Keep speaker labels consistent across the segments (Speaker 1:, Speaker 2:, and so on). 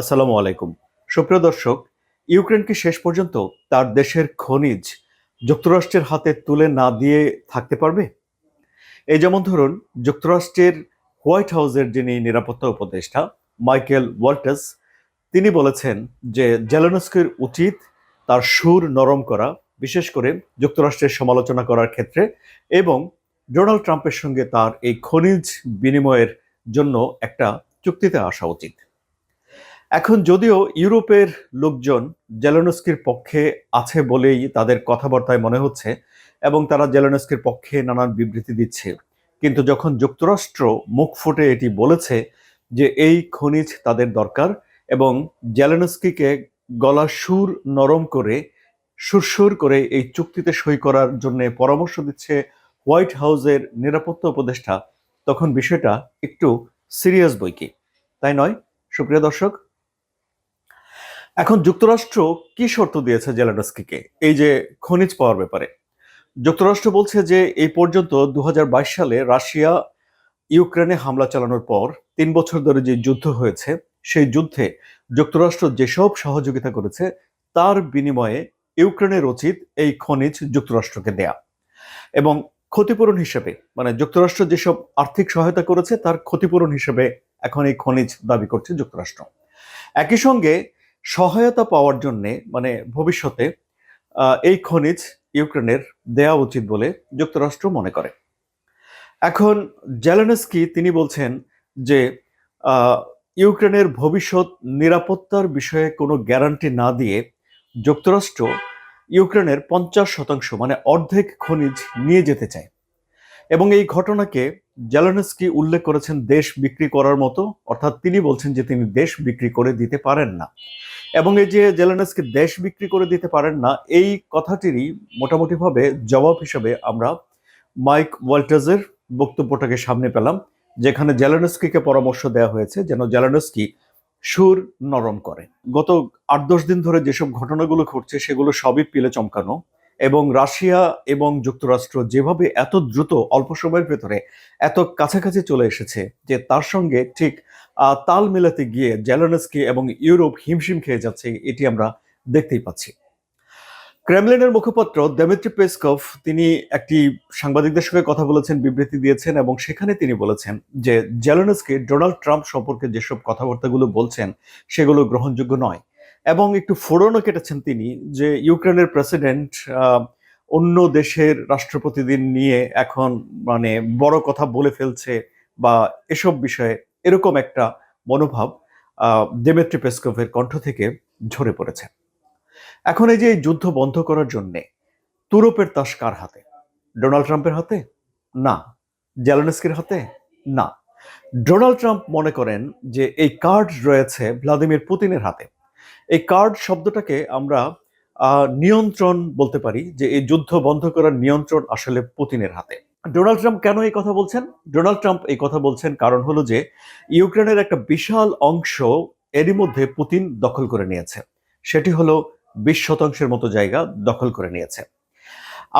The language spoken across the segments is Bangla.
Speaker 1: আসসালামু আলাইকুম। সুপ্রিয় দর্শক, ইউক্রেন কি শেষ পর্যন্ত তার দেশের খনিজ যুক্তরাষ্ট্রের হাতে তুলে না দিয়ে থাকতে পারবে? এই যেমন ধরুন, যুক্তরাষ্ট্রের হোয়াইট হাউসের যিনি নিরাপত্তা উপদেষ্টা, মাইকেল ওয়াল্টাস তিনি বলেছেন যে জেলেনস্কির উচিত তার সুর নরম করা, বিশেষ করে যুক্তরাষ্ট্রের সমালোচনা করার ক্ষেত্রে এবং ডোনাল্ড ট্রাম্পের সঙ্গে তার এই খনিজ বিনিময়ের জন্য একটা চুক্তিতে আসা উচিত। এখন যদিও ইউরোপের লোকজন জেলেনস্কির পক্ষে আছে বলেই তাদের কথাবার্তায় মনে হচ্ছে এবং তারা জেলেনস্কির পক্ষে নানান বিবৃতি দিচ্ছে। কিন্তু যখন যুক্তরাষ্ট্র মুখ ফুটে এটি বলেছে যে এই খনিজ তাদের দরকার এবং জেলেনস্কিকে গলা সুর নরম করে, সুরসুর করে এই চুক্তিতে সই করার জন্য পরামর্শ দিচ্ছে হোয়াইট হাউসের নিরাপত্তা উপদেষ্টা, তখন বিষয়টা একটু সিরিয়াস বই কি তাই নয়, সুপ্রিয় দর্শক এখন যুক্তরাষ্ট্র কি শর্ত দিয়েছে জেলাডস্কিকে? এই যে খনিজ পাওয়ার ব্যাপারে। যুক্তরাষ্ট্র বলছে যে এই পর্যন্ত দুহাজার বাইশ সালে রাশিয়া ইউক্রেনে হামলা চালানোর পর তিন বছর ধরে যে যুদ্ধ হয়েছে, সেই যুদ্ধে যুক্তরাষ্ট্র যেসব সহযোগিতা করেছে, তার বিনিময়ে ইউক্রেনের উচিত এই খনিজ যুক্তরাষ্ট্রকে দেয়া। এবং ক্ষতিপূরণ হিসেবে মানে যুক্তরাষ্ট্র যেসব আর্থিক সহায়তা করেছে, তার ক্ষতিপূরণ হিসেবে এখন এই খনিজ দাবি করছে যুক্তরাষ্ট্র। একই সঙ্গে সহায়তা পাওয়ার জন্য মানে ভবিষ্যতে এই খনিজ ইউক্রেনের দেয়া উচিত বলে যুক্তরাষ্ট্র মনে করে। এখন জেলেনস্কি তিনি বলছেন যে ইউক্রেনের ভবিষ্যৎ নিরাপত্তার বিষয়ে কোনো গ্যারান্টি না দিয়ে যুক্তরাষ্ট্র ইউক্রেনের পঞ্চাশ শতাংশ মানে অর্ধেক খনিজ নিয়ে যেতে চায়। এবং এই ঘটনাকে জেলেনস্কি উল্লেখ করেছেন দেশ বিক্রি করার মতো, অর্থাৎ তিনি বলছেন যে তিনি দেশ বিক্রি করে দিতে পারেন না। এবং এই যে জেলেনস্কি দেশ বিক্রি করে দিতে পারেন না, এই কথাটিরই মোটামুটিভাবে জবাব হিসেবে আমরা মাইক ওয়াল্টাজের বক্তব্যটাকে সামনে পেলাম, যেখানে জেলেনস্কিকে পরামর্শ দেওয়া হয়েছে যেন জেলেনস্কি সুর নরম করে। গত আট দশ দিন ধরে যেসব ঘটনাগুলো ঘটছে, সেগুলো সবই পিলে চমকানো। এবং রাশিয়া এবং যুক্তরাষ্ট্র যেভাবে এত দ্রুত অল্প সময়ের ভেতরে এত কাছাকাছি চলে এসেছে যে তার সঙ্গে ঠিক তাল মেলাতে গিয়ে জেলেনস্কি এবং ইউরোপ হিমশিম খেয়ে যাচ্ছে এটি আমরা দেখতেই পাচ্ছি। ক্রেমলিনের মুখপাত্র দেমিত্রি পেসকভ তিনি একটি সাংবাদিকদের সঙ্গে কথা বলেছেন, বিবৃতি দিয়েছেন এবং সেখানে তিনি বলেছেন যে জেলেনস্কি ডোনাল্ড ট্রাম্প সম্পর্কে যেসব কথাবার্তাগুলো বলছেন সেগুলো গ্রহণযোগ্য নয়। এবং একটু ফোড়নও কেটেছেন তিনি যে ইউক্রেনের প্রেসিডেন্ট অন্য দেশের রাষ্ট্রপতিদের নিয়ে এখন মানে বড় কথা বলে ফেলছে বা এসব বিষয়ে এরকম একটা মনোভাব দেমেত্রি পেসকভের কণ্ঠ থেকে ঝরে পড়েছে। এখন এই যে যুদ্ধ বন্ধ করার জন্য তুরপের তাস কার হাতে? ডোনাল্ড ট্রাম্পের হাতে? না। জেলেনস্কির হাতে? না। ডোনাল্ড ট্রাম্প মনে করেন যে এই কার্ড রয়েছে ভ্লাদিমির পুতিনের হাতে। এই কার্ড শব্দটাকে আমরা নিয়ন্ত্রণ বলতে পারি যে এই যুদ্ধ বন্ধ করার নিয়ন্ত্রণ আসলে পুতিনের হাতে। ডোনাল্ড ট্রাম্প কেন এই কথা বলছেন? ডোনাল্ড ট্রাম্প এই কথা বলছেন কারণ হলো যে, ইউক্রেনের একটা বিশাল অংশ এরই মধ্যে পুতিন দখল করে নিয়েছে। সেটি হলো বিশ শতাংশের মতো জায়গা দখল করে নিয়েছে।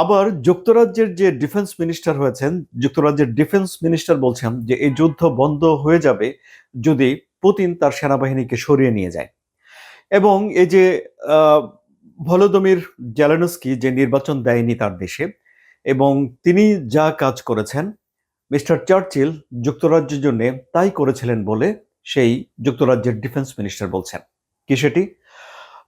Speaker 1: আবার যুক্তরাজ্যের যে ডিফেন্স মিনিস্টার হয়েছেন, যুক্তরাজ্যের ডিফেন্স মিনিস্টার বলছেন যে, এই যুদ্ধ বন্ধ হয়ে যাবে যদি পুতিন তার সেনাবাহিনীকে সরিয়ে নিয়ে যায়। এবং এই যে ভলোদমির জেলেনস্কি যে নির্বাচন দেয়নি তার দেশে এবং তিনি যা কাজ করেছেন, মিস্টার চার্চিল যুক্তরাজ্যের জন্য তাই করেছিলেন বলে সেই যুক্তরাজ্যের ডিফেন্স মিনিস্টার বলছেন। কি সেটি?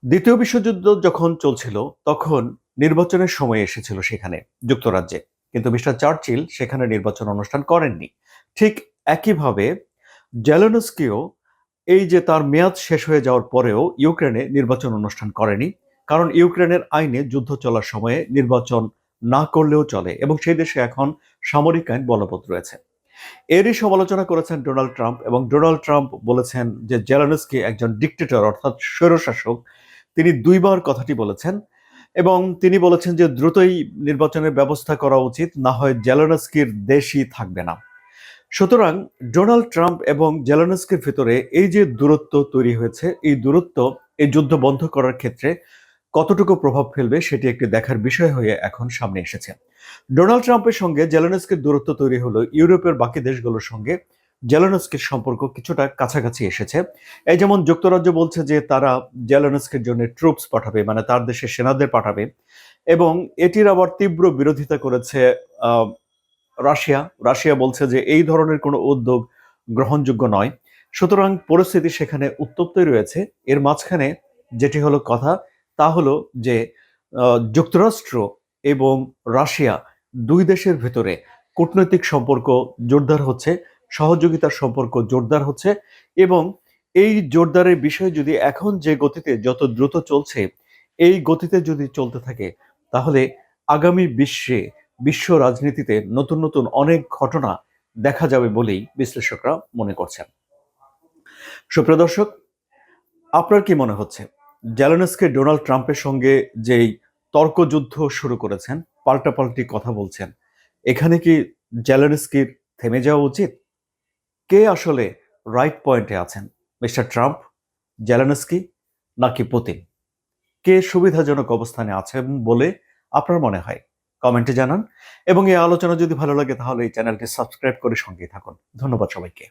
Speaker 1: দ্বিতীয় বিশ্বযুদ্ধ যখন চলছিল, তখন নির্বাচনের সময় এসেছিল সেখানে যুক্তরাজ্যে। কিন্তু মিস্টার চার্চিল সেখানে নির্বাচন অনুষ্ঠান করেননি। ঠিক একইভাবে জেলেনস্কিও এই যে তার মেয়াদ শেষ হয়ে যাওয়ার পরেও ইউক্রেনে নির্বাচন অনুষ্ঠান করেনি, কারণ ইউক্রেনের আইনে যুদ্ধ চলার সময়ে নির্বাচন না করলেও চলে এবং সেই দেশে এখন সামরিক আইন বলবৎ রয়েছে। এরই সমালোচনা করেছেন ডোনাল্ড ট্রাম্প এবং ডোনাল্ড ট্রাম্প বলেছেন যে জেলানস্কি একজন ডিক্টেটর অর্থাৎ স্বৈরশাসক, তিনি দুইবার কথাটি বলেছেন এবং তিনি বলেছেন যে দ্রুতই নির্বাচনের ব্যবস্থা করা উচিত, না হয় জেলানস্কির দেশই থাকবে না। সুতরাং ডোনাল্ড ট্রাম্প এবং জেলানস্কির ভিতরে এই যে দূরত্ব তৈরি হয়েছে, এই দূরত্ব, এই যুদ্ধ বন্ধ করার ক্ষেত্রে কতটুকু প্রভাব ফেলবে সেটি একটি দেখার বিষয় হয়ে এখন সামনে এসেছে। ডোনাল্ড ট্রাম্পের সঙ্গে জেলেনস্কির দূরত্ব তৈরি হলো ইউরোপের বাকি দেশগুলোর সঙ্গে। জেলেনস্কির সম্পর্ক কিছুটা কাছাকাছি এসেছে। এই যেমন যুক্তরাজ্য বলছে যে তারা জেলেনস্কির জন্য ট্রুপস পাঠাবে মানে তার দেশে সেনাদের পাঠাবে এবং এটির আবার তীব্র বিরোধিতা করেছে রাশিয়া রাশিয়া বলছে যে এই ধরনের কোনো উদ্যোগ গ্রহণযোগ্য নয়। সুতরাং পরিস্থিতি সেখানে উত্তপ্তই রয়েছে। এর মাঝখানে যেটি হলো কথা, তা হলো যে যুক্তরাষ্ট্র এবং রাশিয়া দুই দেশের ভেতরে কূটনৈতিক সম্পর্ক জোরদার হচ্ছে, সহযোগিতার সম্পর্ক জোরদার হচ্ছে এবং এই জোরদারের বিষয় যদি এখন যে গতিতে যত দ্রুত চলছে, এই গতিতে যদি চলতে থাকে, তাহলে আগামী বিশ্বে বিশ্ব রাজনীতিতে নতুন নতুন অনেক ঘটনা দেখা যাবে বলেই বিশ্লেষকরা মনে করছেন। সুপ্রিয় দর্শক, আপনার কি মনে হচ্ছে? জেলেনস্কে ডোনাল্ড ট্রাম্পের সঙ্গে যেই তর্কযুদ্ধ শুরু করেছেন, পাল্টাপাল্টি কথা বলছেন, এখানে কি জেলেনস্কির থেমে যাওয়া উচিত? কে আসলে রাইট পয়েন্টে আছেন, মিস্টার ট্রাম্প, জেলেনস্কি নাকি পুতিন? কে সুবিধাজনক অবস্থানে আছেন বলে আপনার মনে হয়? কমেন্টে জানান। এবং এই আলোচনা যদি ভালো লাগে তাহলে এই চ্যানেলটি সাবস্ক্রাইব করে সঙ্গে থাকুন। ধন্যবাদ সবাইকে।